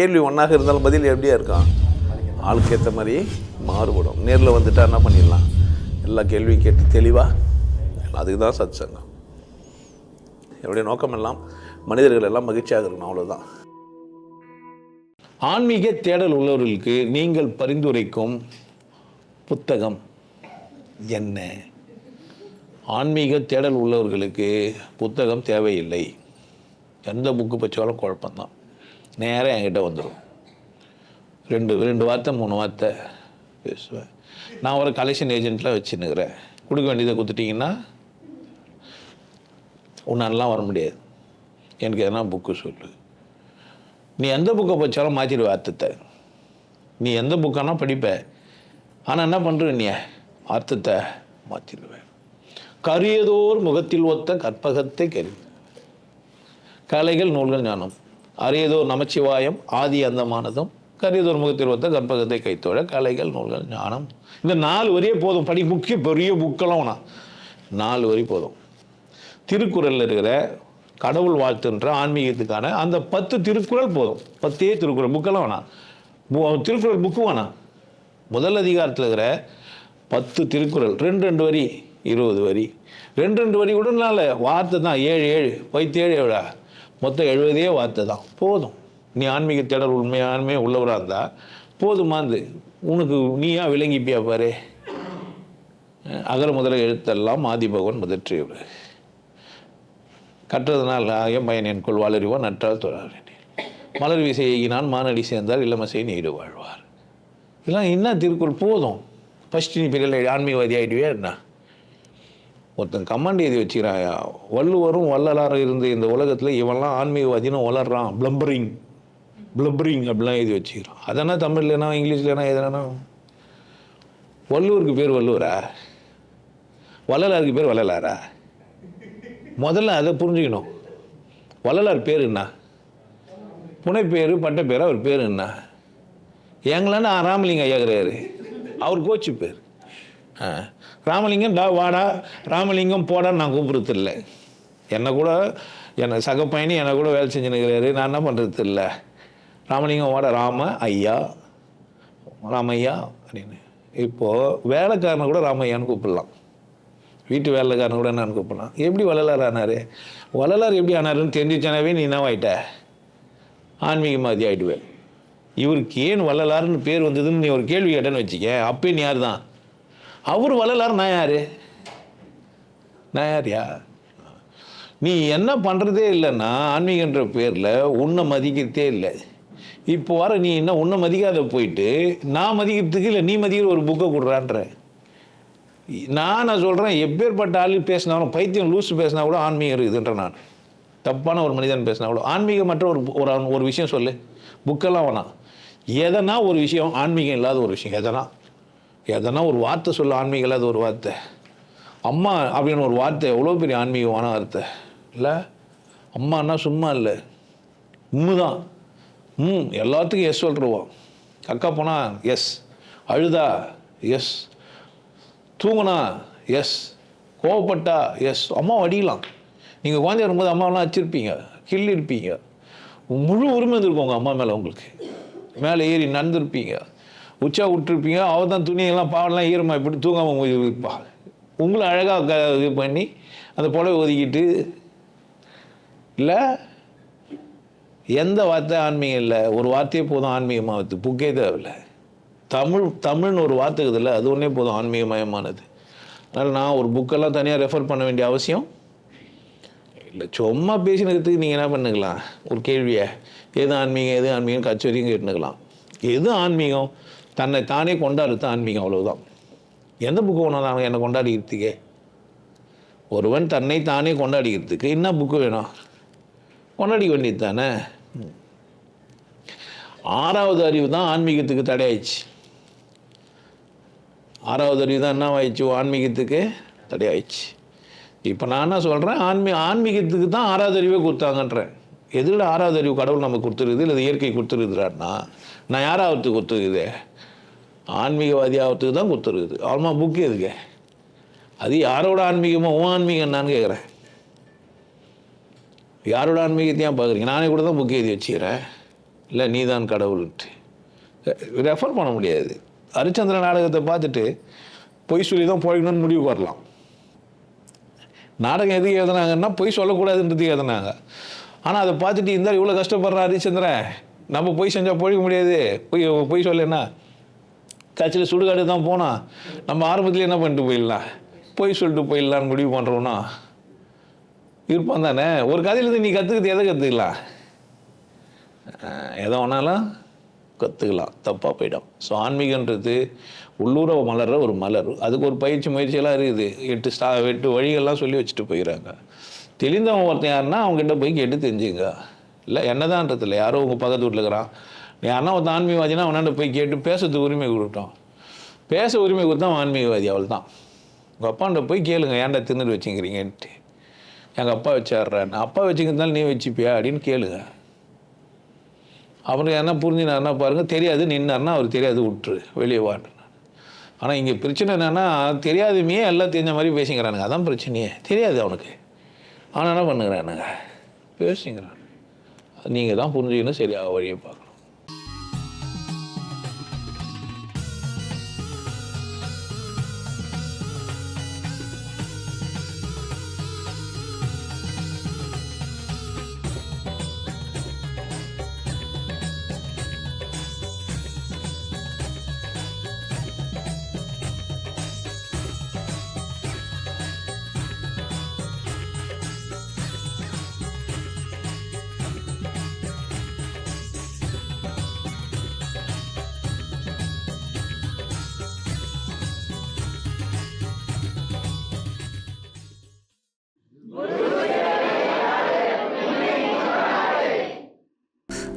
கேள்வி ஒன்றாக இருந்தாலும் பதில் எப்படியா இருக்கான் ஆளுக்கு ஏற்ற மாதிரி மாறுபடும். நேரில் வந்துட்டா என்ன பண்ணிடலாம்? எல்லா கேள்வியும் கேட்டு தெளிவாக அதுக்கு தான் சத் சங்கம் என்னுடைய நோக்கம் எல்லாம் மனிதர்கள் எல்லாம் மகிழ்ச்சியாக இருக்கணும் அவ்வளோதான் ஆன்மீக தேடல் உள்ளவர்களுக்கு நீங்கள் பரிந்துரைக்கும் புத்தகம் என்ன? ஆன்மீக தேடல் உள்ளவர்களுக்கு புத்தகம் தேவையில்லை. எந்த புக்கு பச்சாலும் குழப்பம்தான். நேராக என்கிட்ட வந்துடும் ரெண்டு ரெண்டு வார்த்தை மூணு வார்த்தை பேசுவேன். நான் ஒரு கலெக்ஷன் ஏஜென்ட்டில் வச்சுன்னுக்கிறேன். கொடுக்க வேண்டியதை கொடுத்துட்டிங்கன்னா உன்னாலலாம் வர முடியாது. எனக்கு எதனா புக்கு சொல்லு. நீ எந்த புக்கை படித்தாலும் மாற்றிடுவ அர்த்தத்தை நீ எந்த புக்கானா படிப்ப. ஆனால் என்ன பண்ணுற நீ? அர்த்தத்தை மாற்றிடுவேன் கரியதோர் முகத்தில் ஒத்த கற்பகத்தை கரு. கலைகள் நூல்கள் ஞானம். அரியதோர் நமச்சிவாயம் ஆதி அந்தமானதும் கரியதோர் முகத்தில் ஒத்த கற்பகத்தை கைத்தோழ கலைகள் நூல்கள் ஞானம். இந்த நாலு வரியே போதும். படி முக்கிய பெரிய புக்கெல்லாம் நாலு வரி போதும். திருக்குறளில் இருக்கிற கடவுள் வாழ்த்துன்ற ஆன்மீகத்துக்கான அந்த பத்து திருக்குறள் போதும். பத்தே திருக்குறள் புக்கெல்லாம் வேணாம். திருக்குறள் புக்கு வேணாம். முதல் அதிகாரத்தில் இருக்கிற பத்து திருக்குறள் ரெண்டு ரெண்டு வரி இருபது வரி. ரெண்டு ரெண்டு வரி கூட வார்த்தை தான் ஏழு ஏழு பைத்தேழு ஏழா மொத்தம் எழுபதே வார்த்தை தான். போதும். நீ ஆன்மீக தேடல் உண்மையானமே உள்ளவராக இருந்தால் போதுமாந்து உனக்கு நீயா விளங்கிப்பியா பாரு. அகர முதல எழுத்தெல்லாம் ஆதிபகவன் முதற்றியவர். கற்றதனால் என் பயன் என் கொள் நற்றால் தொடர் மலர் விசை நான் மானடி சேர்ந்தால் இளமசை நீடு வாழ்வார். இதெல்லாம் என்ன திருக்குறள்? போதும். ஃபஸ்ட்டு நீ பிள்ளைகள் ஆன்மீகவாதி ஆகிடுவே என்ன? ஒருத்தன் கமாண்ட் எழுதி வச்சுக்கிறான். வள்ளுவரும் வள்ளலாரும் இருந்த இந்த உலகத்தில் இவன்லாம் ஆன்மீகவாதினும் வளர்றான் ப்ளம்பரிங் ப்ளம்பரிங் அப்படிலாம் எழுதி வச்சுக்கிறான். அதனா தமிழ்லனா இங்கிலீஷ்லனா எதுனா வள்ளுவருக்கு பேர் வள்ளுவரா? வள்ளலாருக்கு பேர் வள்ளலாரா? முதல்ல அதை புரிஞ்சுக்கணும். வள்ளலார் பேர் என்ன? புனை பேர் பேர் அவர் பேர் என்ன? எங்களான்னு ஐயா ஐயாகிறாரு அவர் கோச்சு பேர் ராமலிங்கம் டா வாடா. ராமலிங்கம் போடா நான் கூப்பிடுறது இல்லை என்னை கூட என்னை சக பயணி என்னை கூட வேலை செஞ்சுனுக்கிறாரு நான் என்ன பண்ணுறது இல்லை ராமலிங்கம் வாடா. ராம ஐயா. ராமையா அப்படின்னு. இப்போது வேலைக்காரனை கூட ராமையான்னு கூப்பிடலாம். வீட்டு வேலைக்காரன் கூட என்னன்னு கூப்பிடலாம். எப்படி வள்ளலார் ஆனார்? வள்ளலார் எப்படி ஆனாருன்னு தெரிஞ்சிச்சானாவே நீ என்னவாயிட்ட ஆன்மீகவாதி ஆயிடுவேன். இவருக்கு ஏன் வள்ளலார்னு பேர் வந்ததுன்னு நீ ஒரு கேள்வி கேட்டேன்னு வச்சுக்க அப்பயும் நீ யார் தான் அவர் வள்ளலார் நான் யார்? நான் யார்யா? நீ என்ன பண்ணுறதே இல்லைன்னா ஆன்மீகன்ற பேரில் உன்னை மதிக்கிறதே இல்லை. இப்போ வர நீ என்ன உன்னை மதிக்காத போயிட்டு நான் மதிக்கிறதுக்கு இல்லை நீ மதிக்கிற ஒரு புக்கை கொடுறான்ற. நான் நான் சொல்கிறேன் எப்பேற்பட்ட ஆள் பேசினாலும் பைத்தியம் லூஸ் பேசினா கூட ஆன்மீகம் இருக்குதுன்ற நான். தப்பான ஒரு மனிதன் பேசினா கூட. ஆன்மீகமற்ற ஒரு ஒரு ஒரு விஷயம் சொல்லு. புக்கெல்லாம் வேணாம். எதனா ஒரு விஷயம் ஆன்மீகம் இல்லாத ஒரு விஷயம் எதனா. எதனா ஒரு வார்த்தை சொல்ல ஆன்மீகம் அது ஒரு வார்த்தை. அம்மா அப்படின்னு ஒரு வார்த்தை எவ்வளோ பெரிய ஆன்மீகமான வார்த்தை. இல்லை? அம்மானா சும்மா இல்லை. உம்மு தான் ம் எல்லாத்துக்கும் எஸ் சொல்லிருவோம் அக்கா போனால் எஸ் அழுதா எஸ் தூங்குனா எஸ் கோவப்பட்டா எஸ் அம்மா அடிக்கலாம். நீங்கள் குழந்தைய வரும்போது அம்மாவெல்லாம் வச்சுருப்பீங்க கிள்ளி இருப்பீங்க. முழு உரிமை இருந்திருக்கும் உங்கள் அம்மா மேலே உங்களுக்கு. மேலே ஏறி நடந்திருப்பீங்க. உச்சா விட்டுருப்பீங்க அவள் தான் துணியெல்லாம் பாவெல்லாம் ஈரமாக இப்படி தூங்காமல் இருப்பா உங்களை அழகாக இது பண்ணி அந்த புடவை ஒதுக்கிட்டு இல்லை எந்த வார்த்தை ஆன்மீகம் இல்லை ஒரு வார்த்தையே போதும் ஆன்மீகமாகுது புக்கே தேவையில்லை. தமிழ் தமிழ்னு ஒரு வார்த்தை இருக்குதுல்ல அது ஒன்றே போதும் ஆன்மீகமயமானது. அதனால் நான் ஒரு புக்கெல்லாம் தனியாக ரெஃபர் பண்ண வேண்டிய அவசியம் இல்லை. சும்மா பேசினதுக்கு நீங்கள் என்ன பண்ணுக்கலாம் ஒரு கேள்வியை எது ஆன்மீகம் எது ஆன்மீகம் கச்சேரியும் கேட்டுக்கலாம் கேட்டுனுக்கலாம் எது ஆன்மீகம்? தன்னை தானே கொண்டாடுறது ஆன்மீகம் அவ்வளவுதான். எந்த புக்கு வேணும் என்னை கொண்டாடிக்கிறதுக்கே? ஒருவன் தன்னை தானே கொண்டாடிக்கிறதுக்கு என்ன புக்கு வேணும்? கொண்டாடிக்க வேண்டியது தானே? ஆறாவது அறிவு தான் ஆன்மீகத்துக்கு தடையாயிடுச்சு. ஆறாவது அறிவு தான் என்ன ஆயிடுச்சு ஆன்மீகத்துக்கு தடையாயிடுச்சு. இப்போ நான் என்ன சொல்கிறேன் ஆன்மீ ஆன்மீகத்துக்கு தான் ஆறாவது அறிவே கொடுத்தாங்கன்றேன். எதில் ஆறாவது அறிவு கடவுள் நமக்கு கொடுத்துருக்குது இல்லை இயற்கை கொடுத்துருக்குறாருன்னா நான் யாராவது கொடுத்துருக்குது? ஆன்மீகவாதி ஆகிறதுக்கு தான் கொடுத்துருக்குது. ஆல்மா புக்கு எதுக்கு? அது யாரோட ஆன்மீகமோ உன் ஆன்மீகம் என்னான்னு கேட்குறேன். யாரோட ஆன்மீகத்தையும் பார்க்குறீங்க? நானே கூட தான் புக்கு எழுதி வச்சுக்கிறேன். இல்லை நீ தான் கடவுள்ட்டு ரெஃபர் பண்ண முடியாது. ஹரிச்சந்திர நாடகத்தை பார்த்துட்டு பொய் சொல்லி தான் போயிடணும்னு முடிவு வரலாம் நாடகம் எதுக்கு எழுதுனாங்கன்னா பொய் சொல்லக்கூடாதுன்றதுக்கு எழுதுனாங்க. ஆனால் அதை பார்த்துட்டு இருந்தால் இவ்வளோ கஷ்டப்படுறா ஹரிச்சந்திரன் நம்ம பொய் செஞ்சால் பொழிக்க முடியாது. பொய் பொய் சொல்லலைன்னா கட்சியில் சுடுகாடு தான் போனால் நம்ம ஆரம்பத்தில் என்ன பண்ணிட்டு போயிடலாம்? பொய் சொல்லிட்டு போயிடலான்னு முடிவு பண்ணுறோன்னா இருப்பான் தானே? ஒரு கதையிலேருந்து நீ கற்றுக்கிறது எதை கற்றுக்கலாம் எதை வேணாலும் கற்றுக்கலாம் தப்பாக போயிடும். ஸோ ஆன்மீகன்றது உள்ளூர மலர்ற ஒரு மலர். அதுக்கு ஒரு பயிற்சி முயற்சியெல்லாம் இருக்குது. எட்டு ஸ்டா எட்டு வழிகள்லாம் சொல்லி வச்சுட்டு போயிடறாங்க. தெளிந்தவன் ஒருத்தன் யாருன்னா அவங்ககிட்ட போய் கேட்டு தெரிஞ்சுங்க. இல்லை என்னதான்றதில்ல. யாரோ உங்கள் பக்கத்து வீட்டில் இருக்கிறான். நீ யாருன்னா ஒருத்தன் ஆன்மீகவாதினா அவனாண்ட போய் கேட்டு பேசுறதுக்கு உரிமை கொடுத்தோம் பேச உரிமை கொடுத்தா ஆன்மீகவாதி அவள் தான் உங்கள் அப்பாண்ட போய் கேளுங்க. ஏன்டா தின்னுட்டு வச்சுக்கிறீங்கன்ட்டு. எங்கள் அப்பா வச்சாடுறேன் அப்பா வச்சுக்கிறதால நீ வச்சுப்பியா அப்படின்னு கேளுங்க. அவனுக்கு என்ன புரிஞ்சினாருன்னா பாருங்கள் தெரியாது நின்னார்னா அவர் தெரியாது விட்டுரு. வெளியே வான்னு. ஆனால் இங்கே பிரச்சனை என்னென்னா தெரியாதுமே எல்லாம் தெரிஞ்ச மாதிரி பேசிக்கிறானுங்க. அதான் பிரச்சனையே. தெரியாது அவனுக்கு. ஆனால் என்ன பண்ணுகிறானுங்க பேசிக்கிறான் நீங்கள் தான் புரிஞ்சுக்கணும் சரியாக வழியை பார்க்கணும்.